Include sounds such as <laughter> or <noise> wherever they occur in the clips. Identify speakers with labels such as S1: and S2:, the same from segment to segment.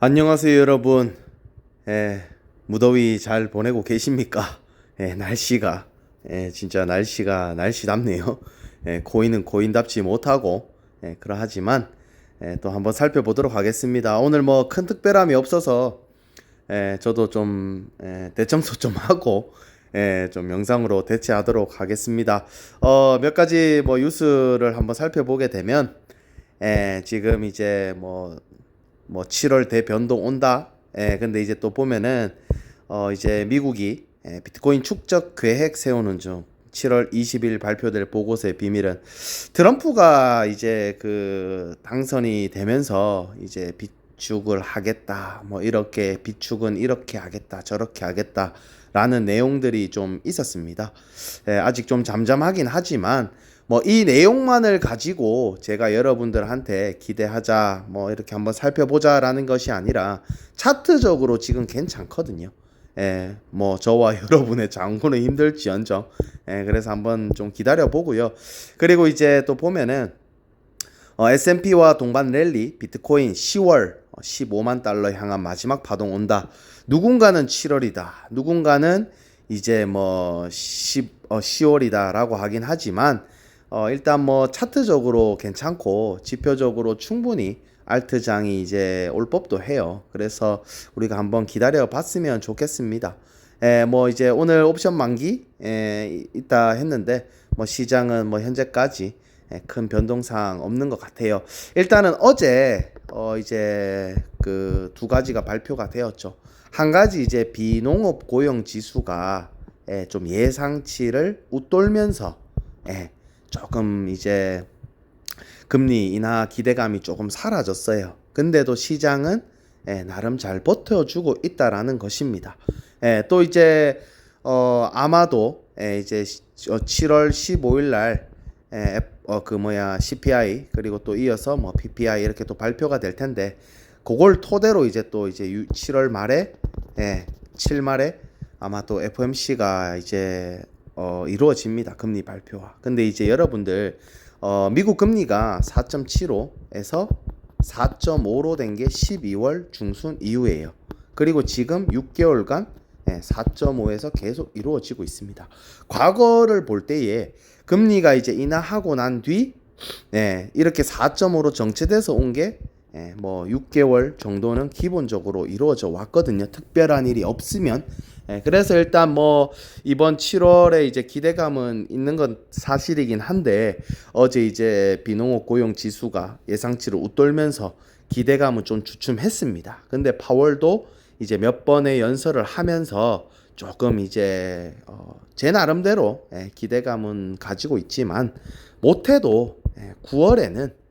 S1: 안녕하세요 여러분. 예, 무더위 잘 보내고 계십니까? 예, 날씨가 예, 진짜 날씨가 날씨답네요. 예, 고인은 고인답지 못하고 예, 그러하지만 예, 또 한번 살펴보도록 하겠습니다. 오늘 뭐 큰 특별함이 없어서 예, 저도 좀 예, 대청소 좀 <laughs> 하고 예, 좀 영상으로 대체하도록 하겠습니다. 어, 몇 가지 뭐 뉴스를 한번 살펴보게 되면 예, 지금 이제 뭐 뭐 7월 대변동 온다. 예, 근데 이제 또 보면은 어 이제 미국이 예, 비트코인 축적 계획 세우는 중 7월 20일 발표될 보고서의 비밀은 트럼프가 이제 그 당선이 되면서 이제 비축을 하겠다. 뭐 이렇게 비축은 이렇게 하겠다. 저렇게 하겠다. 라는 내용들이 좀 있었습니다. 예, 아직 좀 잠잠하긴 하지만 뭐 이 내용만을 가지고 제가 여러분들한테 기대하자 뭐 이렇게 한번 살펴보자라는 것이 아니라 차트적으로 지금 괜찮거든요. 예, 뭐 저와 <laughs> 여러분의 장구는 힘들지언정 예, 그래서 한번 좀 기다려 보고요. 그리고 이제 또 보면은 어, S&P와 동반 랠리 비트코인 10월 15만 달러 향한 마지막 파동 온다. 누군가는 7월이다. 누군가는 이제 뭐 10, 어, 10월이다라고 하긴 하지만 어, 일단 뭐 차트적으로 괜찮고 지표적으로 충분히 알트장이 이제 올 법도 해요. 그래서 우리가 한번 기다려 봤으면 좋겠습니다. 에, 뭐 이제 오늘 옵션 만기 에, 있다 했는데 뭐 시장은 뭐 현재까지 에, 큰 변동사항 없는 것 같아요. 일단은 어제 어 이제 그 두 가지가 발표가 되었죠. 한 가지 이제 비농업 고용 지수가 에, 좀 예상치를 웃돌면서 에, 조금 이제 금리 인하 기대감이 조금 사라졌어요. 근데도 시장은 예, 나름 잘 버텨주고 있다라는 것입니다. 예, 또 이제 어, 아마도 예, 이제 시- 어, 7월 15일 날 예, 어, 그 뭐야 CPI 그리고 또 이어서 뭐 PPI 이렇게 또 발표가 될 텐데 그걸 토대로 이제 또 이제 7월 말에 예, 7 말에 아마 또 FOMC가 이제 어, 이루어집니다. 금리 발표가. 근데 이제 여러분들 어, 미국 금리가 4.75에서 4.5로 된 게 12월 중순 이후예요. 그리고 지금 6개월간 4.5에서 계속 이루어지고 있습니다. 과거를 볼 때에 금리가 이제 인하하고 난뒤 예, 이렇게 4.5로 정체돼서 온게 예, 뭐 6개월 정도는 기본적으로 이루어져 왔거든요. 특별한 일이 없으면. 예, 그래서 일단 뭐 이번 7월에 이제 기대감은 있는 건 사실이긴 한데 어제 이제 비농업 고용 지수가 예상치를 웃돌면서 기대감은 좀 주춤했습니다. 근데 파월도 이제 몇 번의 연설을 하면서 조금 이제 어, 제 나름대로 예, 기대감은 가지고 있지만 못해도 예, 9월에는 예,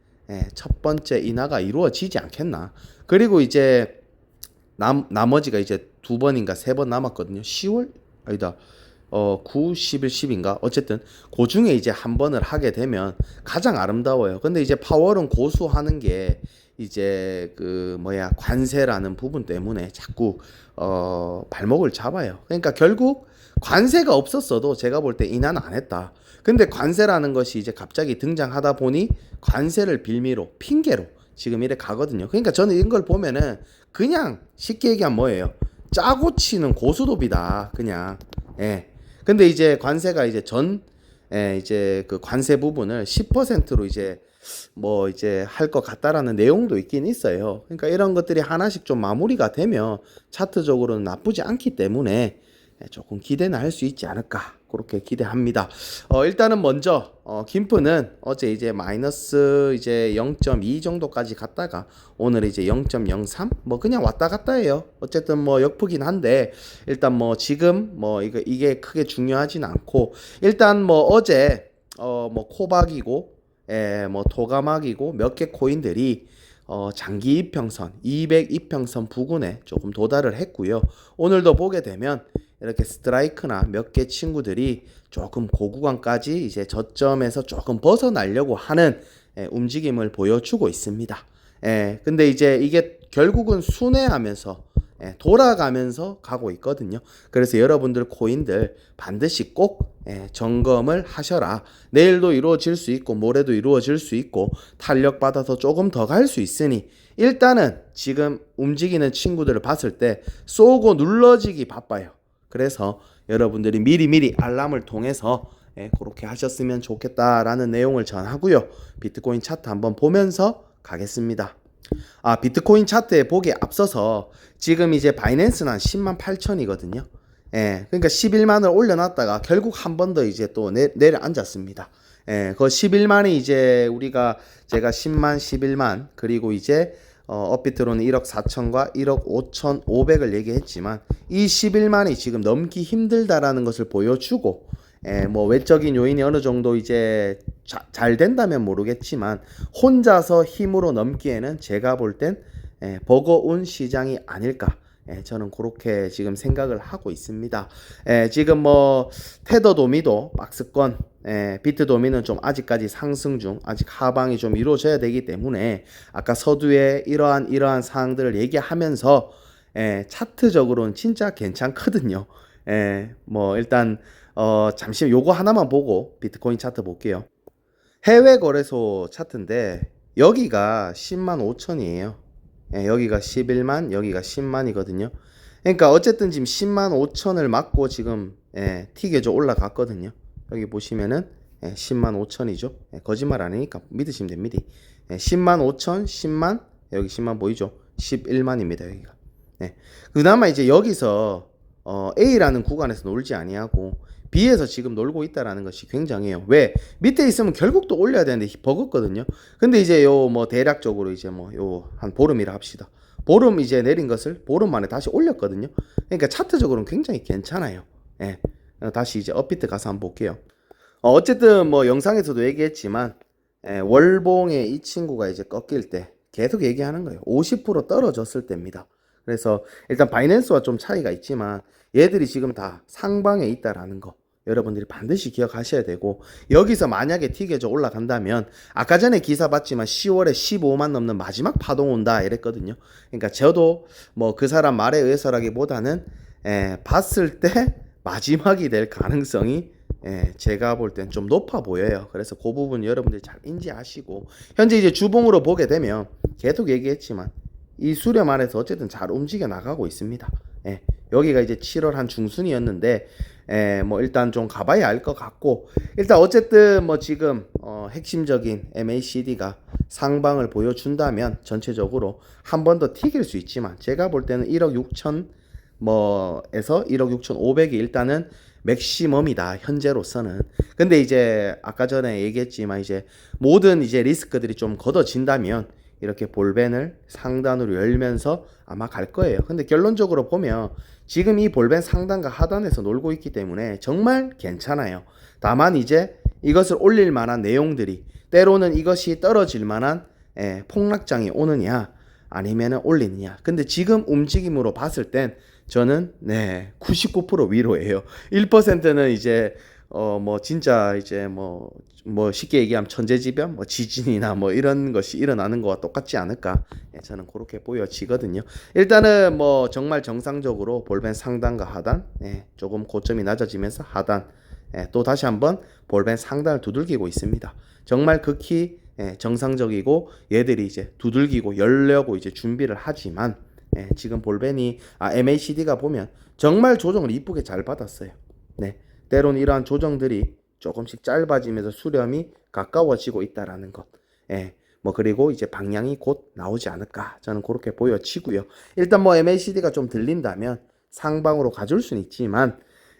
S1: 첫 번째 인하가 이루어지지 않겠나. 그리고 이제 남, 나머지가 이제 두 번인가 세 번 남았거든요. 10월 아니다. 어, 9, 11, 10인가? 어쨌든 그 중에 이제 한 번을 하게 되면 가장 아름다워요. 근데 이제 파월은 고수하는 게 이제 그 뭐야 관세라는 부분 때문에 자꾸 어 발목을 잡아요. 그러니까 결국 관세가 없었어도 제가 볼 때 인하는 안 했다. 근데 관세라는 것이 이제 갑자기 등장하다 보니 관세를 빌미로 핑계로 지금 이래 가거든요. 그러니까 저는 이런 걸 보면은 그냥 쉽게 얘기하면 뭐예요? 짜고 치는 고수도비다. 그냥. 예. 근데 이제 관세가 이제 전 예, 이제 그 관세 부분을 10%로 이제 뭐 이제 할 것 같다라는 내용도 있긴 있어요. 그러니까 이런 것들이 하나씩 좀 마무리가 되면 차트적으로는 나쁘지 않기 때문에 예, 조금 기대는 할 수 있지 않을까 그렇게 기대합니다. 어 일단은 먼저 어 김프는 어제 이제 마이너스 이제 0.2 정도까지 갔다가 오늘 이제 0.03 뭐 그냥 왔다 갔다 해요. 어쨌든 뭐 역프긴 한데 일단 뭐 지금 뭐 이거 이게 크게 중요하진 않고 일단 뭐 어제 어 뭐 코박이고 예, 뭐 토가막이고 몇 개 코인들이 어, 장기 이평선 200 이평선 부근에 조금 도달을 했고요. 오늘도 보게 되면 이렇게 스트라이크나 몇 개 친구들이 조금 고구간까지 이제 저점에서 조금 벗어나려고 하는 예, 움직임을 보여주고 있습니다. 예, 근데 이제 이게 결국은 순회하면서 예, 돌아가면서 가고 있거든요. 그래서 여러분들 코인들 반드시 꼭 예, 점검을 하셔라. 내일도 이루어질 수 있고 모레도 이루어질 수 있고 탄력 받아서 조금 더 갈 수 있으니 일단은 지금 움직이는 친구들을 봤을 때 쏘고 눌러지기 바빠요. 그래서 여러분들이 미리미리 알람을 통해서 예, 그렇게 하셨으면 좋겠다라는 내용을 전하고요. 비트코인 차트 한번 보면서 가겠습니다. 아, 비트코인 차트에 보기에 앞서서 지금 이제 바이낸스는 한 10만 8천이거든요. 예, 그러니까 11만을 올려놨다가 결국 한 번 더 이제 또 내, 내려앉았습니다. 예, 그 11만이 이제 우리가 제가 10만, 11만 그리고 이제 어, 업비트로는 1억 4천과 1억 5천 5백을 얘기했지만 이 11만이 지금 넘기 힘들다라는 것을 보여주고 예, 뭐 외적인 요인이 어느 정도 이제 자, 잘 된다면 모르겠지만 혼자서 힘으로 넘기에는 제가 볼땐 예, 버거운 시장이 아닐까. 예, 저는 그렇게 지금 생각을 하고 있습니다. 예, 지금 뭐 테더 도미도 박스권, 예, 비트 도미는 좀 아직까지 상승 중, 아직 하방이 좀 이루어져야 되기 때문에 아까 서두에 이러한 이러한 사항들을 얘기하면서 예, 차트적으로는 진짜 괜찮거든요. 예, 뭐 일단 어 잠시 요거 하나만 보고 비트코인 차트 볼게요. 해외 거래소 차트인데 여기가 10만 5천이에요. 예, 여기가 11만, 여기가 10만이거든요. 그러니까 어쨌든 지금 10만 5천을 맞고 지금 예, 티게죠 올라갔거든요. 여기 보시면은 예, 10만 5천이죠. 예, 거짓말 아니니까 믿으시면 됩니다. 예, 10만 5천, 10만 여기 10만 보이죠? 11만입니다 여기가. 예. 그나마 이제 여기서 어, A라는 구간에서 놀지 아니하고 B에서 지금 놀고 있다라는 것이 굉장해요. 왜? 밑에 있으면 결국 또 올려야 되는데 버겁거든요. 근데 이제 요 뭐 대략적으로 이제 뭐 요 한 보름이라 합시다. 보름 이제 내린 것을 보름 만에 다시 올렸거든요. 그러니까 차트적으로는 굉장히 괜찮아요. 예. 어, 다시 이제 업비트 가서 한번 볼게요. 어, 어쨌든 뭐 영상에서도 얘기했지만 예, 월봉에 이 친구가 이제 꺾일 때 계속 얘기하는 거예요. 50% 떨어졌을 때입니다. 그래서 일단 바이낸스와 좀 차이가 있지만 얘들이 지금 다 상방에 있다라는 거 여러분들이 반드시 기억하셔야 되고 여기서 만약에 티게저 올라간다면 아까 전에 기사 봤지만 10월에 15만 넘는 마지막 파동 온다 이랬거든요. 그러니까 저도 뭐 그 사람 말에 의해서라기보다는 에, 봤을 때 마지막이 될 가능성이 예, 제가 볼 땐 좀 높아 보여요. 그래서 그 부분 여러분들이 잘 인지하시고 현재 이제 주봉으로 보게 되면 계속 얘기했지만 이 수렴 안에서 어쨌든 잘 움직여 나가고 있습니다. 예, 여기가 이제 7월 한 중순이었는데 예, 뭐 일단 좀 가봐야 알 것 같고 일단 어쨌든 뭐 지금 어, 핵심적인 MACD가 상방을 보여준다면 전체적으로 한 번 더 튀길 수 있지만 제가 볼 때는 1억 6천 뭐에서 1억 6천 5백이 일단은 맥시멈이다 현재로서는 근데 이제 아까 전에 얘기했지만 이제 모든 이제 리스크들이 좀 걷어진다면 이렇게 볼벤을 상단으로 열면서 아마 갈 거예요. 근데 결론적으로 보면 지금 이 볼벤 상단과 하단에서 놀고 있기 때문에 정말 괜찮아요. 다만 이제 이것을 올릴 만한 내용들이 때로는 이것이 떨어질 만한 예, 폭락장이 오느냐 아니면은 올리느냐. 근데 지금 움직임으로 봤을 땐 저는 네, 99% 위로예요. 1%는 이제 어 뭐 진짜 이제 뭐뭐 쉽게 얘기하면 천재지변, 뭐 지진이나 뭐 이런 것이 일어나는 거와 똑같지 않을까? 예, 저는 그렇게 보여지거든요. 일단은 뭐 정말 정상적으로 볼벤 상단과 하단, 예, 조금 고점이 낮아지면서 하단, 예, 또 다시 한번 볼벤 상단을 두들기고 있습니다. 정말 극히 예, 정상적이고 얘들이 이제 두들기고 열려고 이제 준비를 하지만 예, 지금 볼벤이 아 MACD가 보면 정말 조정을 이쁘게 잘 받았어요. 네. 때론 이러한 조정들이 조금씩 짧아지면서 수렴이 가까워지고 있다라는 것. 예. 뭐 그리고 이제 방향이 곧 나오지 않을까 저는 그렇게 보여지고요. 일단 뭐 MACD가 좀 들린다면 상방으로 가줄 수는 있지만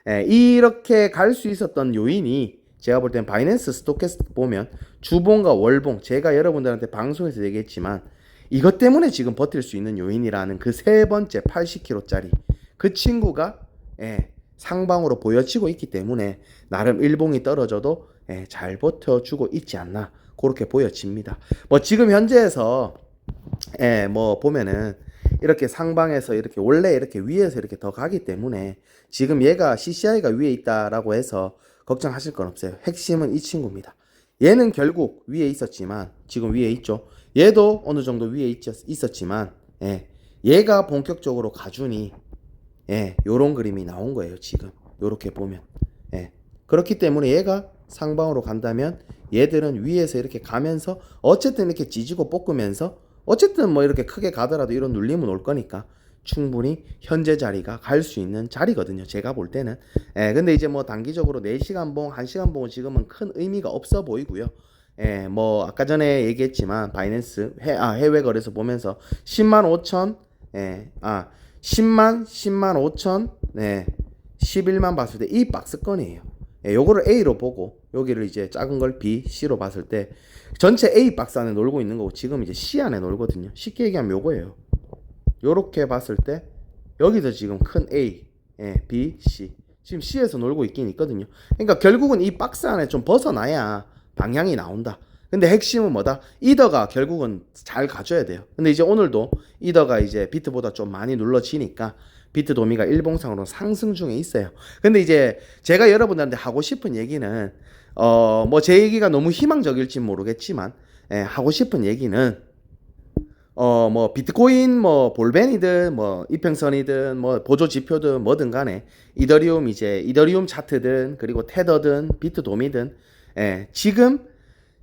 S1: 예, 이렇게 갈 수 있었던 요인이 제가 볼 땐 바이낸스 스토캐스트 보면 주봉과 월봉 제가 여러분들한테 방송에서 얘기했지만 이것 때문에 지금 버틸 수 있는 요인이라는 그 세 번째 80kg짜리 그 친구가 예, 상방으로 보여지고 있기 때문에 나름 일봉이 떨어져도 예, 잘 버텨주고 있지 않나 그렇게 보여집니다. 뭐 지금 현재에서 예, 뭐 보면은 이렇게 상방에서 이렇게 원래 이렇게 위에서 이렇게 더 가기 때문에 지금 얘가 CCI가 위에 있다라고 해서 걱정하실 건 없어요. 핵심은 이 친구입니다. 얘는 결국 위에 있었지만 지금 위에 있죠. 얘도 어느 정도 위에 있었, 지만 예, 얘가 본격적으로 가주니 예, 요런 그림이 나온 거예요, 지금. 요렇게 보면. 예. 그렇기 때문에 얘가 상방으로 간다면 얘들은 위에서 이렇게 가면서 어쨌든 이렇게 지지고 볶으면서 어쨌든 뭐 이렇게 크게 가더라도 이런 눌림은 올 거니까 충분히 현재 자리가 갈 수 있는 자리거든요. 제가 볼 때는. 예, 근데 이제 뭐 단기적으로 4시간 봉, 1시간 봉은 지금은 큰 의미가 없어 보이고요. 예, 뭐 아까 전에 얘기했지만 바이낸스 해, 아, 해외 거래소 보면서 10만 5천 예, 아 10만 10만 5천 네 11만 봤을 때 이 박스권이에요. 예, 요거를 A로 보고 여기를 이제 작은 걸 B, C로 봤을 때 전체 A 박스 안에 놀고 있는 거고 지금 이제 C 안에 놀거든요. 쉽게 얘기하면 요거예요. 요렇게 봤을 때 여기서 지금 큰 A, 예, B, C 지금 C에서 놀고 있긴 있거든요. 그러니까 결국은 이 박스 안에 좀 벗어나야 방향이 나온다. 근데 핵심은 뭐다? 이더가 결국은 잘 가져야 돼요. 근데 이제 오늘도 이더가 이제 비트보다 좀 많이 눌러지니까 비트 도미가 일봉상으로 상승 중에 있어요. 근데 이제 제가 여러분들한테 하고 싶은 얘기는 어 뭐 제 얘기가 너무 희망적일지 모르겠지만 예, 하고 싶은 얘기는 어 뭐 비트코인 뭐 볼벤이든 뭐 이평선이든 뭐 보조 지표든 뭐든 간에 이더리움 이제 이더리움 차트든 그리고 테더든 비트 도미든 예, 지금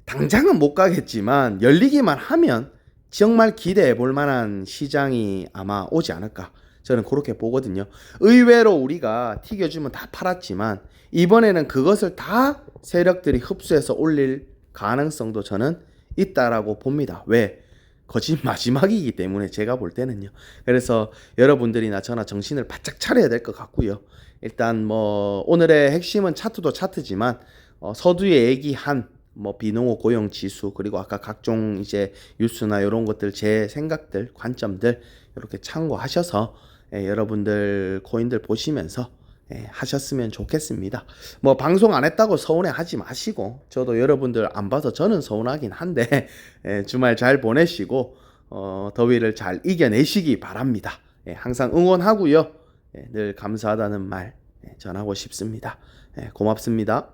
S1: 당장은 못 가겠지만 열리기만 하면 정말 기대해 볼 만한 시장이 아마 오지 않을까 저는 그렇게 보거든요. 의외로 우리가 튀겨주면 다 팔았지만 이번에는 그것을 다 세력들이 흡수해서 올릴 가능성도 저는 있다라고 봅니다. 왜? 거짓 <laughs> 마지막이기 때문에 제가 볼 때는요. 그래서 여러분들이나 저나 정신을 바짝 차려야 될 것 같고요. 일단 뭐 오늘의 핵심은 차트도 차트지만 어, 서두에 얘기한 뭐 비농업 고용 지수 그리고 아까 각종 이제 뉴스나 이런 것들 제 생각들 관점들 이렇게 참고하셔서 예, 여러분들 코인들 보시면서 예, 하셨으면 좋겠습니다. 뭐 방송 안 했다고 서운해 하지 마시고 저도 여러분들 안 봐서 저는 서운하긴 한데 <laughs> 예, 주말 잘 보내시고 어, 더위를 잘 이겨내시기 바랍니다. 예, 항상 응원하고요. 예, 늘 감사하다는 말 예, 전하고 싶습니다. 예, 고맙습니다.